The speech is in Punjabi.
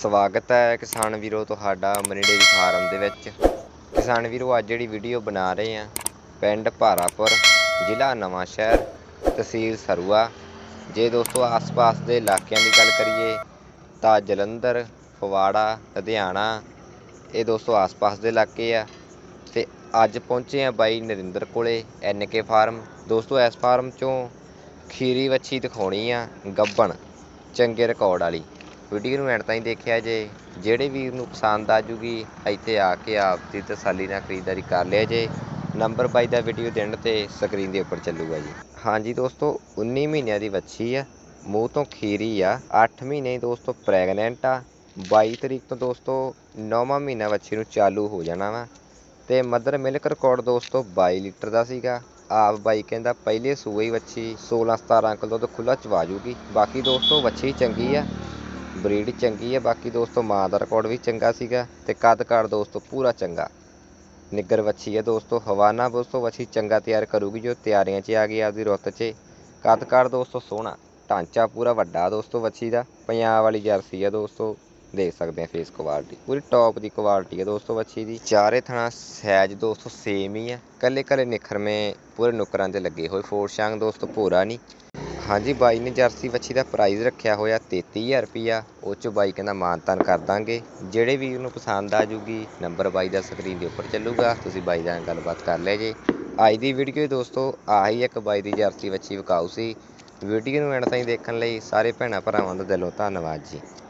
ਸਵਾਗਤ ਹੈ ਕਿਸਾਨ ਵੀਰੋ ਤੁਹਾਡਾ ਮਨੀ ਦੀ ਫਾਰਮ ਦੇ ਵਿੱਚ। ਕਿਸਾਨ ਵੀਰੋ, ਅੱਜ ਜਿਹੜੀ ਵੀਡੀਓ ਬਣਾ ਰਹੇ ਆ ਪਿੰਡ ਭਾਰਾਪੁਰ, ਜ਼ਿਲ੍ਹਾ ਨਵਾਂ ਸ਼ਹਿਰ, ਤਹਿਸੀਲ ਸਰੂਆ। ਜੇ ਦੋਸਤੋ, ਆਸ-ਪਾਸ ਦੇ ਇਲਾਕਿਆਂ ਦੀ ਗੱਲ ਕਰੀਏ ਤਾਂ ਜਲੰਧਰ ਫਵਾੜਾ ਲੁਧਿਆਣਾ, ਇਹ ਦੋਸਤੋ ਆਸ-ਪਾਸ ਦੇ ਇਲਾਕੇ ਆ। ਤੇ ਅੱਜ ਪਹੁੰਚੇ ਆ ਬਾਈ ਨਰਿੰਦਰ ਕੋਲੇ ਐਨਕੇ ਫਾਰਮ। ਦੋਸਤੋ, ਇਸ ਫਾਰਮ ਚੋਂ ਖੀਰੀ ਵੱਛੀ ਦਿਖਾਉਣੀ ਆ, ਗੱਬਣ, ਚੰਗੇ ਰਿਕਾਰਡ ਵਾਲੀ। ਵੀਡੀਓ ਨੂੰ ਐਂਡ ਤਾਈਂ ਦੇਖਿਆ ਜੇ, ਜਿਹੜੇ ਵੀਰ ਨੂੰ ਪਸੰਦ ਆ ਜੂਗੀ, ਇੱਥੇ ਆ ਕੇ ਆਪ ਦੀ ਤਸੱਲੀ ਨਾਲ ਖਰੀਦਦਾਰੀ ਕਰ ਲਿਆ ਜੇ। ਨੰਬਰ ਬਾਈ ਦਾ ਵੀਡੀਓ ਦੇਣ ਤੇ ਸਕਰੀਨ ਦੇ ਉੱਪਰ ਚੱਲੂਗਾ ਜੀ। ਹਾਂਜੀ ਦੋਸਤੋ 19 ਮਹੀਨਿਆਂ ਦੀ ਵੱਛੀ ਆ, ਮੂੰਹ ਤੋਂ ਖੀਰੀ ਆ 8 ਮਹੀਨੇ ਦੋਸਤੋ ਪ੍ਰੈਗਨੈਂਟ ਆ। 22 ਤਰੀਕ ਤੋਂ ਦੋਸਤੋ 9ਵਾਂ ਮਹੀਨਾ ਵੱਛੀ ਨੂੰ ਚਾਲੂ ਹੋ ਜਾਣਾ ਵਾ। ਤੇ ਮਦਰ ਮਿਲਕ ਰਿਕਾਰਡ ਦੋਸਤੋ 22 ਲੀਟਰ ਦਾ ਸੀਗਾ। ਆਪ ਬਾਈ ਕਹਿੰਦਾ ਪਹਿਲੇ ਸੂਏ ਹੀ ਵੱਛੀ 16 17 ਕਿਲੋ ਦੁੱਧ ਖੁੱਲਾ ਚਵਾ ਜੂਗੀ। ਬਾਕੀ ਦੋਸਤੋ ਵੱਛੀ ਚੰਗੀ ਆ। ਬਰੀਡ ਚੰਗੀ ਹੈ ਬਾਕੀ ਦੋਸਤੋ ਮਾਂ ਦਾ ਰਿਕਾਰਡ ਵੀ ਚੰਗਾ ਸੀਗਾ ਤੇ ਕੱਦ ਕਾਰ ਦੋਸਤੋ ਪੂਰਾ ਚੰਗਾ। ਨਿੱਗਰ ਵੱਛੀ ਹੈ ਦੋਸਤੋ ਹਵਾਨਾ ਦੋਸਤੋ, ਵੱਛੀ ਚੰਗਾ ਤਿਆਰ ਕਰੂਗੀ ਜੋ ਤਿਆਰੀਆਂ 'ਚ ਆ ਗਈ ਆਪਦੀ ਰੁੱਤ 'ਚ। ਕੱਦ ਕਾਠ ਦੋਸਤੋ ਸੋਹਣਾ, ਢਾਂਚਾ ਪੂਰਾ ਵੱਡਾ ਦੋਸਤੋ ਵੱਛੀ ਦਾ, ਪੰਜਾਬ ਵਾਲੀ ਜਰਸੀ ਹੈ ਦੋਸਤੋ, ਦੇਖ ਸਕਦੇ ਆ ਫੇਸ ਕੁਆਲਿਟੀ ਪੂਰੀ ਟੌਪ ਦੀ ਕੁਆਲਿਟੀ ਹੈ ਦੋਸਤੋ ਵੱਛੀ ਦੀ। ਚਾਰੇ ਥਣਾ ਸਾਈਜ਼ ਦੋਸਤੋ ਸੇਮ ਹੀ ਆ ਕੱਲੇ ਕੱਲੇ ਨਿਖਰਵੇਂ ਪੂਰੇ ਨੁਕਰਾਂ ਤੇ ਲੱਗੇ ਹੋਏ ਫੋਰ ਸ਼ਾਂਗ ਦੋਸਤੋ ਭੂਰਾ ਨਹੀਂ। ਹਾਂਜੀ ਬਾਈ ਨੇ ਜਰਸੀ ਵੱਛੀ ਦਾ ਪ੍ਰਾਈਜ਼ ਰੱਖਿਆ ਹੋਇਆ 33000 ਰੁਪਿਆ ਉਹ 'ਚੋਂ ਬਾਈ ਕਹਿੰਦਾ ਮਾਨਤਾਨ ਕਰ ਦਾਂਗੇ। ਜਿਹੜੇ ਵੀ ਉਹਨੂੰ ਪਸੰਦ ਆ ਜੂਗੀ ਨੰਬਰ ਬਾਈ ਦਾ ਸਕਰੀਨ ਦੇ ਉੱਪਰ ਚੱਲੂਗਾ। ਤੁਸੀਂ ਬਾਈ ਨਾਲ ਗੱਲਬਾਤ ਕਰ ਲਿਆ ਜੇ। ਅੱਜ ਦੀ ਵੀਡੀਓ ਦੋਸਤੋ, ਆਹੀ ਇੱਕ ਬਾਈ ਦੀ ਜਰਸੀ ਵੱਛੀ ਵਿਕਾਊ ਸੀ। ਵੀਡੀਓ ਨੂੰ ਐਂਡ ਤਾਈਂ ਦੇਖਣ ਲਈ ਸਾਰੇ ਭੈਣਾਂ ਭਰਾਵਾਂ ਦਾ ਦਿਲੋਂ ਧੰਨਵਾਦ ਜੀ।